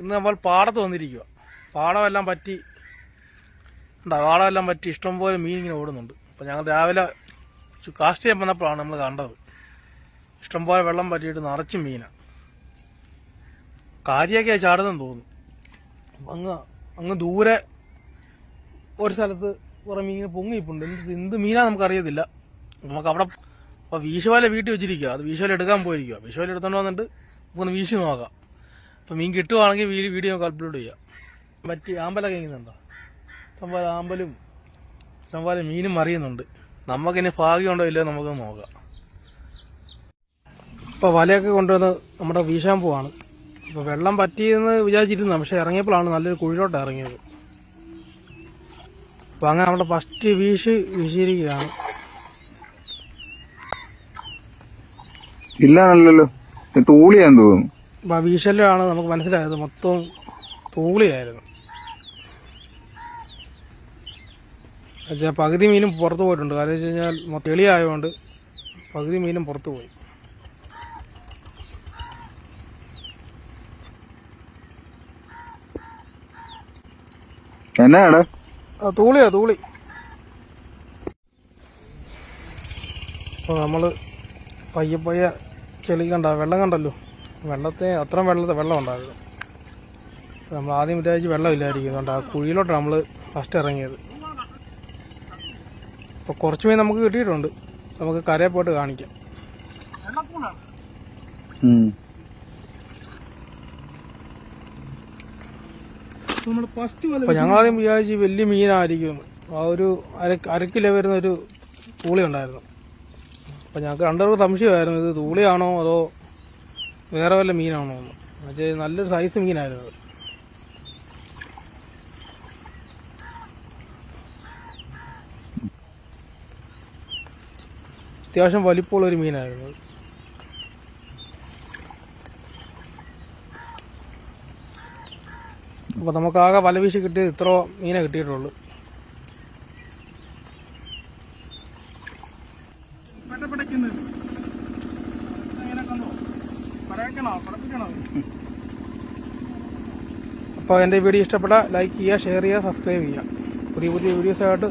ഇന്ന് നമ്മൾ പാടത്ത് വന്നിരിക്കുക പാടമെല്ലാം പറ്റി ഉണ്ടാ? പാടമെല്ലാം പറ്റി. ഇഷ്ടംപോലെ മീൻ ഇങ്ങനെ ഓടുന്നുണ്ട്. അപ്പോൾ ഞങ്ങൾ രാവിലെ കാസ്റ്റ് ചെയ്യാൻ വന്നപ്പോഴാണ് നമ്മൾ കണ്ടത്. ഇഷ്ടംപോലെ വെള്ളം പറ്റിയിട്ട് നിറച്ച് മീനാണ് കാര്യമൊക്കെയാണ് ചാടുന്നെന്ന് തോന്നുന്നു. അങ്ങ് അങ്ങ് ദൂരെ ഒരു സ്ഥലത്ത് കുറെ മീൻ പൊങ്ങിയിപ്പുണ്ട് എന്ത് എന്ത് മീനാണ് നമുക്കറിയത്തില്ല. നമുക്ക് അവിടെ അപ്പോൾ വീശുവല വീട്ടിൽ വെച്ചിരിക്കുക അത് വീശുവല എടുക്കാൻ പോയിരിക്കുക വീശുവല എടുത്തോണ്ട് വന്നിട്ട് നമുക്കൊന്ന് വീശി നോക്കാം. അപ്പോൾ മീൻ കിട്ടുവാണെങ്കിൽ വീഡിയോ നമുക്ക് അപ്ലോഡ് ചെയ്യാം. പറ്റി ആമ്പലൊക്കെ കഴിക്കുന്നുണ്ടോ ഇഷ്ടംപോലെ ആമ്പലും ഇഷ്ടംപോലെ മീനും അറിയുന്നുണ്ട് നമുക്കിനി ഭാഗ്യമുണ്ടോ ഇല്ലയോ നമുക്ക് നോക്കാം. ഇപ്പോൾ വലയൊക്കെ കൊണ്ടുവന്ന് നമ്മുടെ വീശാൻ പോവാണ് ഇപ്പോൾ വെള്ളം പറ്റിയെന്ന് വിചാരിച്ചിരുന്നു പക്ഷെ ഇറങ്ങിയപ്പോഴാണ് നല്ലൊരു കുഴിലോട്ട് ഇറങ്ങിയത്. അപ്പോൾ അങ്ങനെ നമ്മുടെ ഫസ്റ്റ് വീശ് വീശിയിരിക്കുകയാണ്. ഇല്ല നല്ലല്ലോ തൂളിയാന്ന് തോന്നുന്നു. അപ്പോൾ നമുക്ക് മനസ്സിലായത്. മൊത്തം തൂളിയായിരുന്നു വെച്ചാൽ പകുതി മീനും പുറത്ത് പോയിട്ടുണ്ട്. കാരണം വെച്ച് കഴിഞ്ഞാൽ മൊത്തം തെളിയായതുകൊണ്ട് പകുതി മീനും പുറത്ത് പോയി. എന്നാണ്? തൂളിയാ തൂളി. അപ്പോൾ നമ്മൾ പയ്യെ പയ്യെ ചെളി കണ്ട വെള്ളം കണ്ടല്ലോ? വെള്ളത്തെ അത്രയും വെള്ളത്തെ വെള്ളം ഉണ്ടായിരുന്നു. നമ്മൾ ആദ്യം വിചാരിച്ച് വെള്ളമില്ലായിരിക്കും അതുകൊണ്ട് ആ കുഴിയിലോട്ടാണ് നമ്മൾ ഫസ്റ്റ് ഇറങ്ങിയത്. അപ്പോൾ കുറച്ച് മീൻ നമുക്ക് കിട്ടിയിട്ടുണ്ട്. നമുക്ക് കരയിൽ പോയിട്ട് കാണിക്കാം. അപ്പോൾ ഞങ്ങളാദ്യം വിചാരിച്ച് വലിയ മീനായിരിക്കും ആ ഒരു അര അരക്കിലെ കിലോ വരുന്ന ഒരു തൂളി ഉണ്ടായിരുന്നു. അപ്പോൾ ഞങ്ങൾക്ക് രണ്ടുപേർക്ക് സംശയമായിരുന്നു ഇത് തൂളിയാണോ അതോ വേറെ വല്ല മീനാണോ എന്ന്. പക്ഷേ നല്ലൊരു സൈസ് മീനായിരുന്നു അത്. അത്യാവശ്യം വലിപ്പമുള്ള ഒരു മീനായിരുന്നു അപ്പൊ അപ്പോൾ നമുക്ക് ആകെ വല വീശി കിട്ടിയത് ഇത്ര മീനെ കിട്ടിയിട്ടുള്ളൂ. അപ്പോൾ എന്റെ വീഡിയോ ഇഷ്ടപ്പെട്ട ലൈക്ക് ചെയ്യുക ഷെയർ ചെയ്യുക സബ്സ്ക്രൈബ് ചെയ്യുക. പുതിയ പുതിയ വീഡിയോസ് ആയിട്ട്